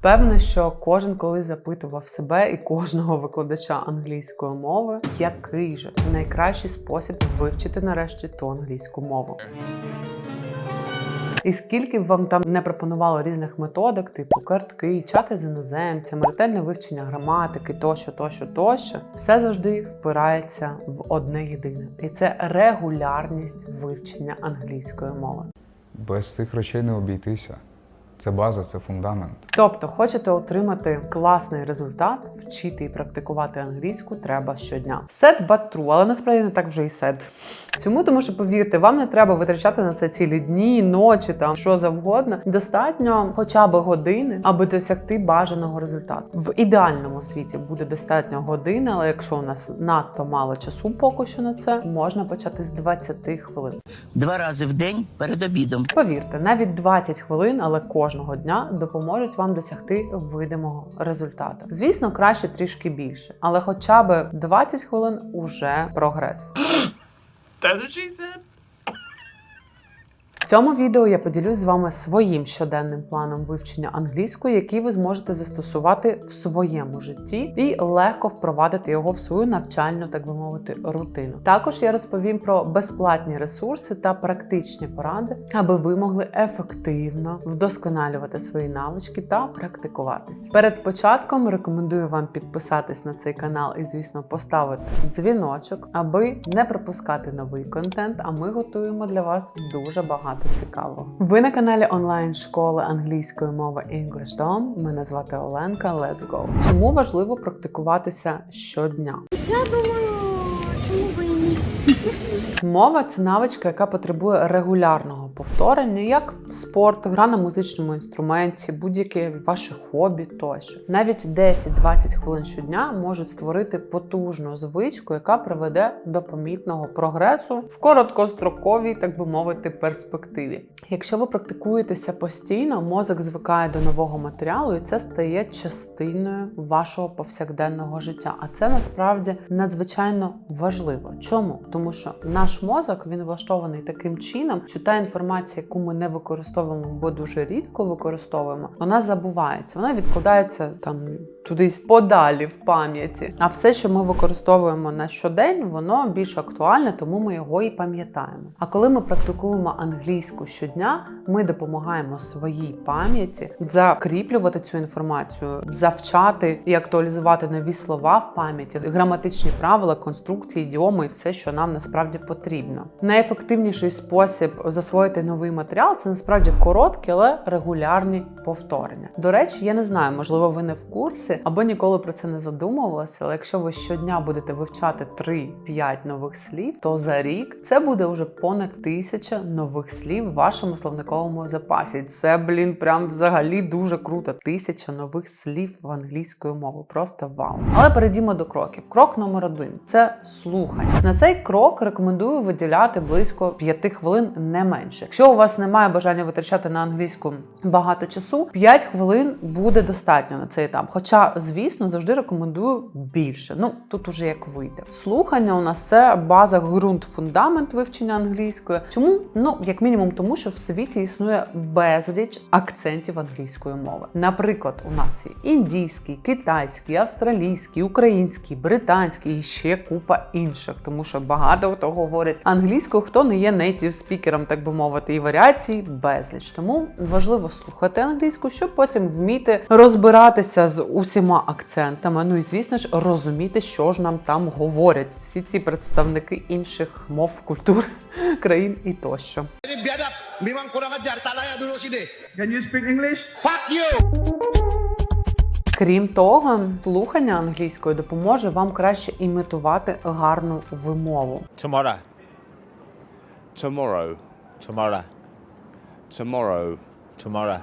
Певне, що кожен колись запитував себе і кожного викладача англійської мови, який же найкращий спосіб вивчити нарешті ту англійську мову. І скільки б вам там не пропонувало різних методик, типу картки, чати з іноземцями, ретельне вивчення граматики, тощо, тощо, тощо, все завжди впирається в одне єдине, і це регулярність вивчення англійської мови. Без цих речей не обійтися. Це база, це фундамент. Тобто, хочете отримати класний результат, вчити і практикувати англійську треба щодня. Set but true, але насправді не так вже і set. Чому? Тому що повірте, вам не треба витрачати на це цілі дні, ночі, там що завгодно. Достатньо хоча б години, аби досягти бажаного результату. В ідеальному світі буде достатньо години, але якщо у нас надто мало часу поки що на це, можна почати з 20 хвилин. Два рази в день перед обідом. Повірте, навіть 20 хвилин, але кожного дня допоможуть вам досягти видимого результату. Звісно, краще трішки більше, але хоча б 20 хвилин уже прогрес. В цьому відео я поділюсь з вами своїм щоденним планом вивчення англійської, який ви зможете застосувати в своєму житті і легко впровадити його в свою навчальну, так би мовити, рутину. Також я розповім про безплатні ресурси та практичні поради, аби ви могли ефективно вдосконалювати свої навички та практикуватись. Перед початком рекомендую вам підписатись на цей канал і, звісно, поставити дзвіночок, аби не пропускати новий контент. А ми готуємо для вас дуже багато цікавого. Ви на каналі онлайн школи англійської мови English Dom. Мене звати Оленка. Let's go! Чому важливо практикуватися щодня? Я думаю, чому би і ні? Мова це навичка, яка потребує регулярного повторення, як спорт, гра на музичному інструменті, будь-яке ваше хобі тощо. Навіть 10-20 хвилин щодня можуть створити потужну звичку, яка приведе до помітного прогресу в короткостроковій, так би мовити, перспективі. Якщо ви практикуєтеся постійно, мозок звикає до нового матеріалу, і це стає частиною вашого повсякденного життя. А це насправді надзвичайно важливо. Чому? Тому що наш мозок він влаштований таким чином, що та інформація, яку ми не використовуємо, бо дуже рідко використовуємо, вона забувається, вона відкладається там тудись подалі в пам'яті. А все, що ми використовуємо на щодень, воно більш актуальне, тому ми його і пам'ятаємо. А коли ми практикуємо англійську щодня, ми допомагаємо своїй пам'яті закріплювати цю інформацію, завчати і актуалізувати нові слова в пам'яті, граматичні правила, конструкції, ідіоми і все, що нам насправді потрібно. Найефективніший спосіб засвоїти новий матеріал це насправді короткі, але регулярні повторення. До речі, я не знаю, можливо, ви не в курсі або ніколи про це не задумувалися. Але якщо ви щодня будете вивчати 3-5 нових слів, то за рік це буде вже понад тисяча нових слів в вашому словниковому запасі. Це, блін, прям взагалі дуже круто. Тисяча нових слів в англійською мовою. Просто вау. Але перейдімо до кроків. Крок номер один це слухання. На цей крок рекомендую виділяти близько 5 хвилин не менше. Якщо у вас немає бажання витрачати на англійську багато часу, 5 хвилин буде достатньо на цей етап. Хоча, звісно, завжди рекомендую більше. Ну тут уже як вийде. Слухання у нас це база, ґрунт, фундамент вивчення англійської. Чому? Ну, як мінімум, тому що в світі існує безліч акцентів англійської мови. Наприклад, у нас є індійський, китайський, австралійський, український, британський і ще купа інших, тому що багато хто говорить англійською, хто не є нейтів спікером, так би мовити, і варіацій безліч. Тому важливо слухати англійську, щоб потім вміти розбиратися з усіма акцентами. Ну і звісно ж розуміти, що ж нам там говорять всі ці представники інших мов, культур, країн і тощо. Can you speak English? Fuck you! Крім того, слухання англійської допоможе вам краще імітувати гарну вимову. Tomorrow. Tomorrow. Tomorrow. Tomorrow. Tomorrow.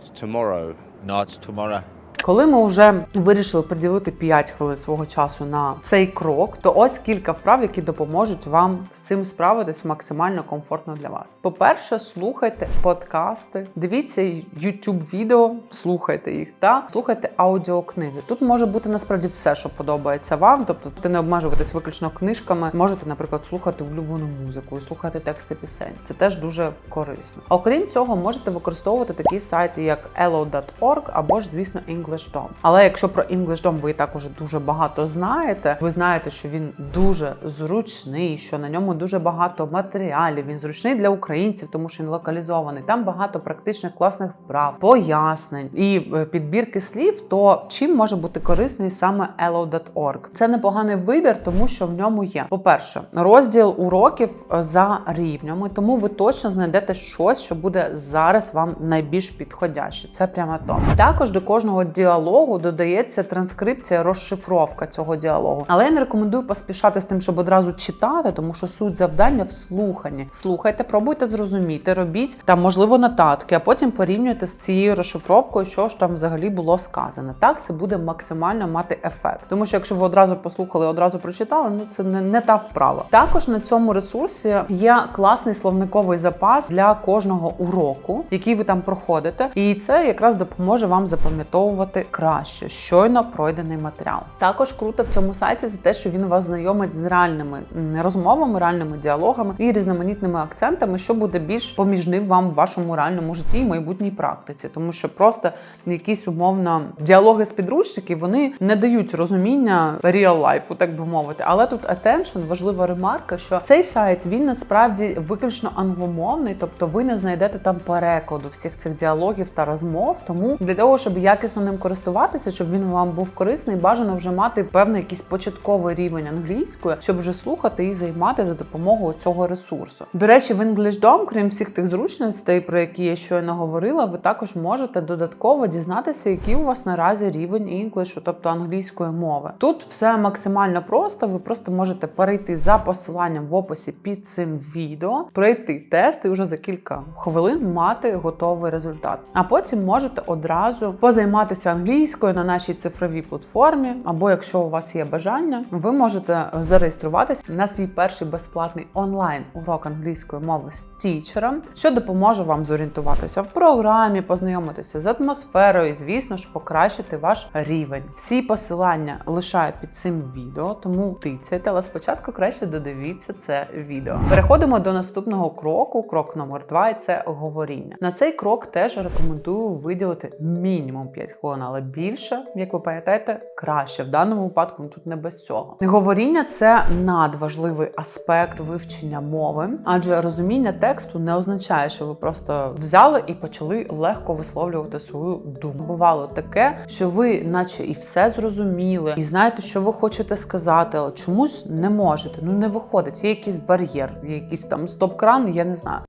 It's tomorrow. No, it's tomorrow. Коли ми вже вирішили приділити 5 хвилин свого часу на цей крок, то ось кілька вправ, які допоможуть вам з цим справитись максимально комфортно для вас. По-перше, слухайте подкасти, дивіться YouTube відео, слухайте їх та слухайте аудіокниги. Тут може бути насправді все, що подобається вам. Тобто, ти не обмежуватись виключно книжками. Можете, наприклад, слухати улюблену музику, слухати тексти пісень. Це теж дуже корисно. Окрім цього, можете використовувати такі сайти, як elo.org або ж, звісно, EnglishDom. Але якщо про EnglishDom ви і так уже дуже багато знаєте, ви знаєте, що він дуже зручний, що на ньому дуже багато матеріалів. Він зручний для українців, тому що він локалізований. Там багато практичних класних вправ, пояснень і е, підбірки слів. То чим може бути корисний саме elo.org? Це непоганий вибір, тому що в ньому є, по-перше, розділ уроків е, за рівнями, тому ви точно знайдете щось, що буде зараз вам найбільш підходяще. Це прямо то. Також до кожного діалогу додається транскрипція, розшифровка цього діалогу. Але я не рекомендую поспішати з тим, щоб одразу читати, тому що суть завдання в слуханні. Слухайте, пробуйте зрозуміти, робіть там, можливо, нотатки, а потім порівнюйте з цією розшифровкою, що ж там взагалі було сказано. Так це буде максимально мати ефект. Тому що якщо ви одразу послухали, одразу прочитали, ну це не, не та вправа. Також на цьому ресурсі є класний словниковий запас для кожного уроку, який ви там проходите, і це якраз допоможе вам запам'ятовувати краще щойно пройдений матеріал. Також круто в цьому сайті за те, що він вас знайомить з реальними розмовами, реальними діалогами і різноманітними акцентами, що буде більш поміжним вам в вашому реальному житті і майбутній практиці, тому що просто якісь умовно діалоги з підручників вони не дають розуміння real life, так би мовити. Але тут attention, важлива ремарка, що цей сайт він насправді виключно англомовний, тобто ви не знайдете там перекладу всіх цих діалогів та розмов. Тому для того, щоб якісно ним користуватися, щоб він вам був корисний, бажано вже мати певний якийсь початковий рівень англійської, щоб вже слухати і займати за допомогою цього ресурсу. До речі, в EnglishDom, крім всіх тих зручностей, про які я щойно говорила, ви також можете додатково дізнатися, який у вас наразі рівень інглішу, тобто англійської мови. Тут все максимально просто. Ви просто можете перейти за посиланням в описі під цим відео, пройти тест і вже за кілька хвилин мати готовий результат. А потім можете одразу позайматися англійською на нашій цифровій платформі, або якщо у вас є бажання, ви можете зареєструватися на свій перший безплатний онлайн урок англійської мови з тічером, що допоможе вам зорієнтуватися в програмі, познайомитися з атмосферою і, звісно ж, покращити ваш рівень. Всі посилання лишаю під цим відео, тому тицяйте, але спочатку краще додивіться це відео. Переходимо до наступного кроку. Крок номер два і це говоріння. На цей крок теж рекомендую виділити мінімум 5 хвилин, але більше, як ви пам'ятаєте, краще в даному випадку тут не без цього. Говоріння це надважливий аспект вивчення мови, адже розуміння тексту не означає, що ви просто взяли і почали легко висловлювати свою думку. Бувало таке, що ви, наче і все зрозуміли, і знаєте, що ви хочете сказати, але чомусь не можете. Ну не виходить. Є якийсь бар'єр, є якийсь там стоп-кран, я не знаю.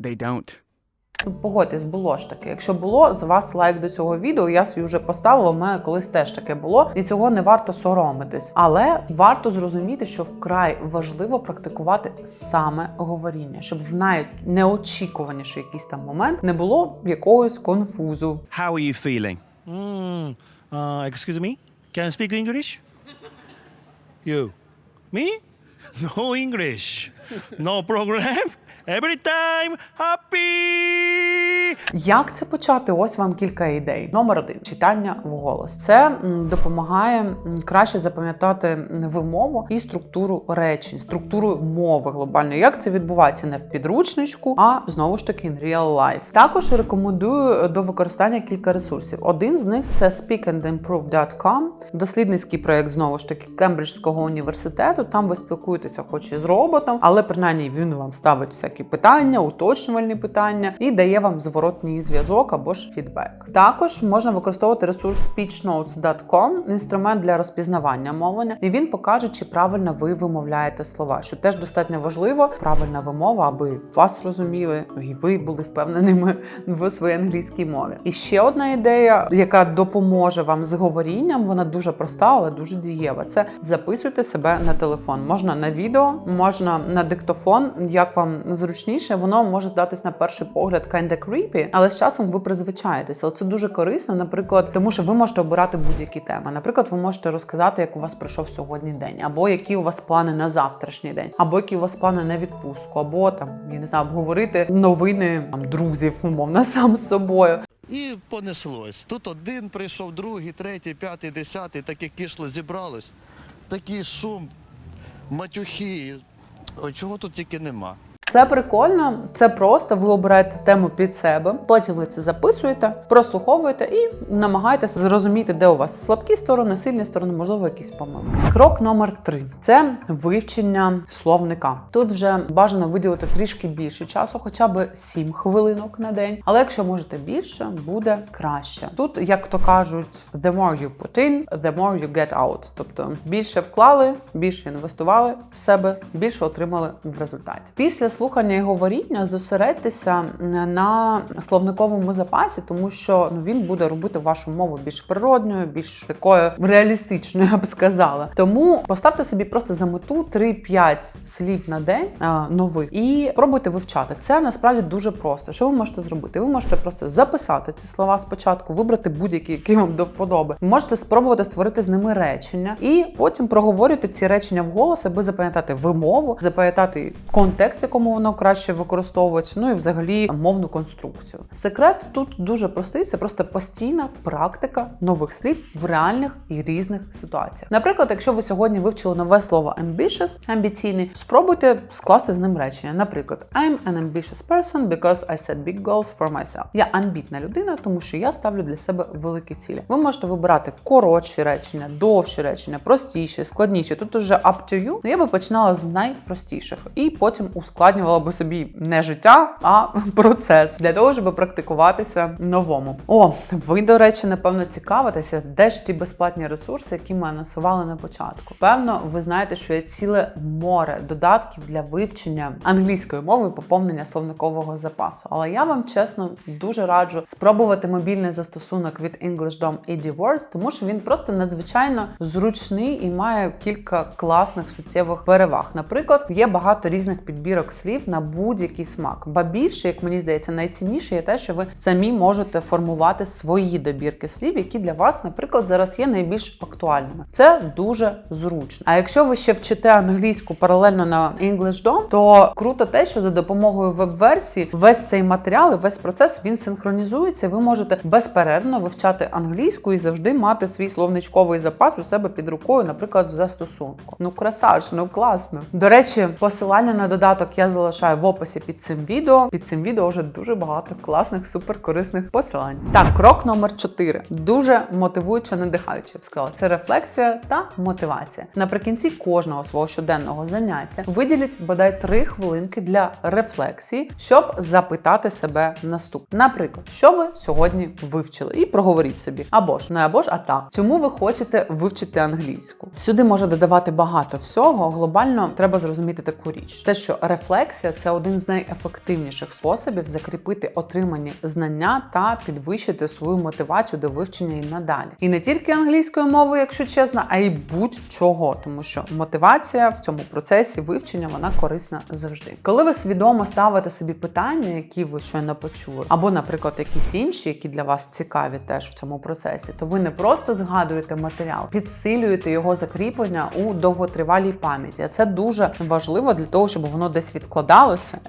They don't. Погодьтесь, було ж таке. Якщо було, з вас лайк до цього відео, я свій вже поставила. У мене колись теж таке було, і цього не варто соромитись. Але варто зрозуміти, що вкрай важливо практикувати саме говоріння, щоб в найнеочікуваніший якийсь там момент не було якогось конфузу. How are you feeling? Mm, uh, excuse me? Can I speak English? You? Me? No English. No program. Every time happy. Як це почати? Ось вам кілька ідей. Номер один читання вголос. Це допомагає краще запам'ятати вимову і структуру речень, структуру мови глобально. Як це відбувається не в підручничку, а знову ж таки in real life. Також рекомендую до використання кілька ресурсів. Один з них це speakandimprove.com, дослідницький проєкт знову ж таки Кембриджського університету. Там ви спілкуєтеся, хоч і з роботом, але принаймні він вам ставить всякі питання, уточнювальні питання і дає вам зворотну зворотній зв'язок або ж фідбек. Також можна використовувати ресурс speechnotes.com, інструмент для розпізнавання мовлення, і він покаже, чи правильно ви вимовляєте слова, що теж достатньо важливо. Правильна вимова, аби вас розуміли, і ви були впевненими в своїй англійській мові. І ще одна ідея, яка допоможе вам з говорінням, вона дуже проста, але дуже дієва. Це записуйте себе на телефон. Можна на відео, можна на диктофон, як вам зручніше. Воно може здатись на перший погляд kinda creepy, але з часом ви призвичаєтеся. Але це дуже корисно, наприклад, тому що ви можете обирати будь-які теми. Наприклад, ви можете розказати, як у вас пройшов сьогодні день, або які у вас плани на завтрашній день, або які у вас плани на відпустку, або там я не знаю, обговорити новини там друзів, умовно сам з собою. І понеслось. Тут один прийшов, другий, третій, п'ятий, десятий, таке кишло зібралось. Такий шум, матюхи. Чого тут тільки нема. Це прикольно, це просто. Ви обираєте тему під себе. Потім ви це записуєте, прослуховуєте і намагаєтеся зрозуміти, де у вас слабкі сторони, сильні сторони, можливо, якісь помилки. Крок номер три це вивчення словника. Тут вже бажано виділити трішки більше часу, хоча б 7 хвилинок на день. Але якщо можете більше, буде краще. Тут, як то кажуть, the more you put in, the more you get out. Тобто більше вклали, більше інвестували в себе, більше отримали в результаті. Після слухання і говоріння зосередьтеся на словниковому запасі, тому що ну він буде робити вашу мову більш природньою, більш такою реалістичною, я б сказала. Тому поставте собі просто за мету 3-5 слів на день а, нових і пробуйте вивчати. Це насправді дуже просто. Що ви можете зробити? Ви можете просто записати ці слова спочатку, вибрати будь-які, які вам до вподоби. Можете спробувати створити з ними речення, і потім проговорювати ці речення вголос, аби запам'ятати вимову, запам'ятати контекст, якому воно краще використовується, ну і взагалі мовну конструкцію. Секрет тут дуже простий, це просто постійна практика нових слів в реальних і різних ситуаціях. Наприклад, якщо ви сьогодні вивчили нове слово ambitious, амбіційний, спробуйте скласти з ним речення. Наприклад, I'm an ambitious person because I set big goals for myself. Я амбітна людина, тому що я ставлю для себе великі цілі. Ви можете вибирати коротші речення, довші речення, простіші, складніші. Тут уже up to you. Ну, я би починала з найпростіших і потім ускладнювала би собі не життя, а процес для того, щоб практикуватися новому. О, ви, до речі, напевно, цікавитеся, де ж ті безплатні ресурси, які ми анонсували на початку. Певно, ви знаєте, що є ціле море додатків для вивчення англійської мови і поповнення словникового запасу. Але я вам чесно дуже раджу спробувати мобільний застосунок від EnglishDom EasyWords, тому що він просто надзвичайно зручний і має кілька класних суттєвих переваг. Наприклад, є багато різних підбірок слів на будь-який смак. Ба більше, як мені здається, найцінніше є те, що ви самі можете формувати свої добірки слів, які для вас, наприклад, зараз є найбільш актуальними. Це дуже зручно. А якщо ви ще вчите англійську паралельно на EnglishDom, то круто те, що за допомогою веб-версії весь цей матеріал і весь процес він синхронізується. Ви можете безперервно вивчати англійську і завжди мати свій словничковий запас у себе під рукою, наприклад, в застосунку. Ну красаж, ну класно. До речі, посилання на додаток я залишаю в описі під цим відео. Під цим відео вже дуже багато класних, суперкорисних посилань. Так, крок номер 4. Дуже мотивуюче, надихаюче, я б сказала. Це рефлексія та мотивація. Наприкінці кожного свого щоденного заняття виділіть бодай 3 хвилинки для рефлексії, щоб запитати себе наступне. Наприклад, що ви сьогодні вивчили, і проговоріть собі, або ж не або ж, а так. Чому ви хочете вивчити англійську? Сюди може додавати багато всього. Глобально треба зрозуміти таку річ: те, що рефлексія це один з найефективніших способів закріпити отримані знання та підвищити свою мотивацію до вивчення і надалі. І не тільки англійською мовою, якщо чесно, а й будь-чого, тому що мотивація в цьому процесі вивчення вона корисна завжди. Коли ви свідомо ставите собі питання, які ви щойно почули, або, наприклад, якісь інші, які для вас цікаві теж в цьому процесі, то ви не просто згадуєте матеріал, підсилюєте його закріплення у довготривалій пам'яті. А це дуже важливо для того, щоб воно десь відкладалося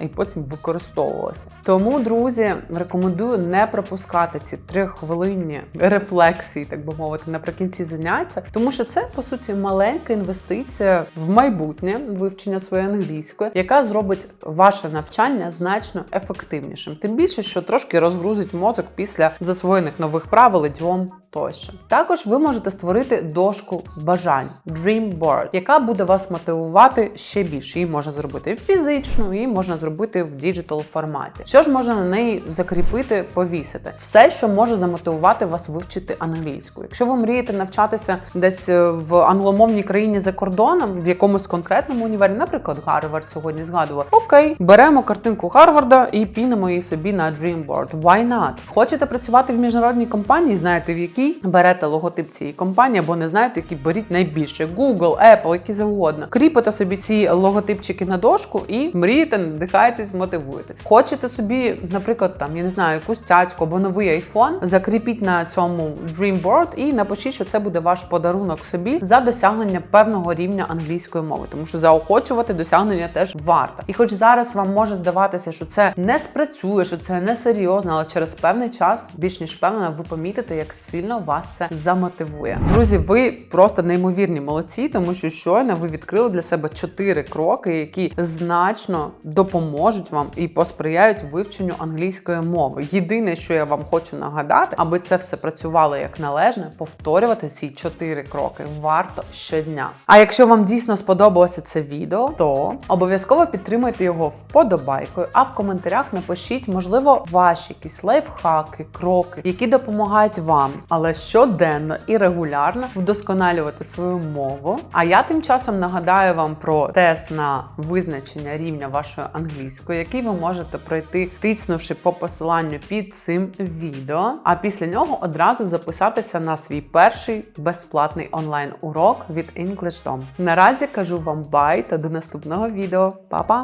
і потім використовувалося. Тому, друзі, рекомендую не пропускати ці три хвилинні рефлексії, так би мовити, наприкінці заняття, тому що це по суті маленька інвестиція в майбутнє вивчення своєї англійської, яка зробить ваше навчання значно ефективнішим. Тим більше, що трошки розгрузить мозок після засвоєних нових правил, ідіом тощо. Також ви можете створити дошку бажань Dream Board, яка буде вас мотивувати ще більше. Її можна зробити фізичну, її можна зробити в діджитал форматі. Що ж можна на неї закріпити, повісити? Все, що може замотивувати вас вивчити англійську. Якщо ви мрієте навчатися десь е, в англомовній країні за кордоном, в якомусь конкретному універі, наприклад, Гарвард сьогодні згадував. Окей, беремо картинку Гарварда і пінемо її собі на Dreamboard. Why not? Хочете працювати в міжнародній компанії? Знаєте в якій? Берете логотип цієї компанії, або не знаєте, які беріть найбільше Google, Apple, які завгодно. Кріпите собі ці логотипчики на дошку і мрієте, надихаєтесь, мотивуєтесь. Хочете собі, наприклад, там я не знаю, якусь цяцьку або новий iPhone, закріпіть на цьому Dreamboard і напишіть, що це буде ваш подарунок собі за досягнення певного рівня англійської мови, тому що заохочувати досягнення теж варто. І хоч зараз вам може здаватися, що це не спрацює, що це не серйозно, але через певний час, більш ніж впевнена, ви помітите, як сильно вас це замотивує. Друзі, ви просто неймовірні молодці, тому що щойно ви відкрили для себе чотири кроки, які значно допоможуть вам і посприяють вивченню англійської мови. Єдине, що я вам хочу нагадати, аби це все працювало як належне, повторювати ці чотири кроки варто щодня. А якщо вам дійсно сподобалося це відео, то обов'язково підтримайте його вподобайкою, а в коментарях напишіть, можливо, ваші якісь лайфхаки, кроки, які допомагають вам, але щоденно і регулярно вдосконалювати свою мову. А я тим часом нагадаю вам про тест на визначення рівня вашої англійської, який ви можете пройти, тицнувши по посиланню під цим відео. А після нього одразу записатися на свій перший безплатний онлайн урок від EnglishDom. Наразі кажу вам бай та до наступного відео. Па-па!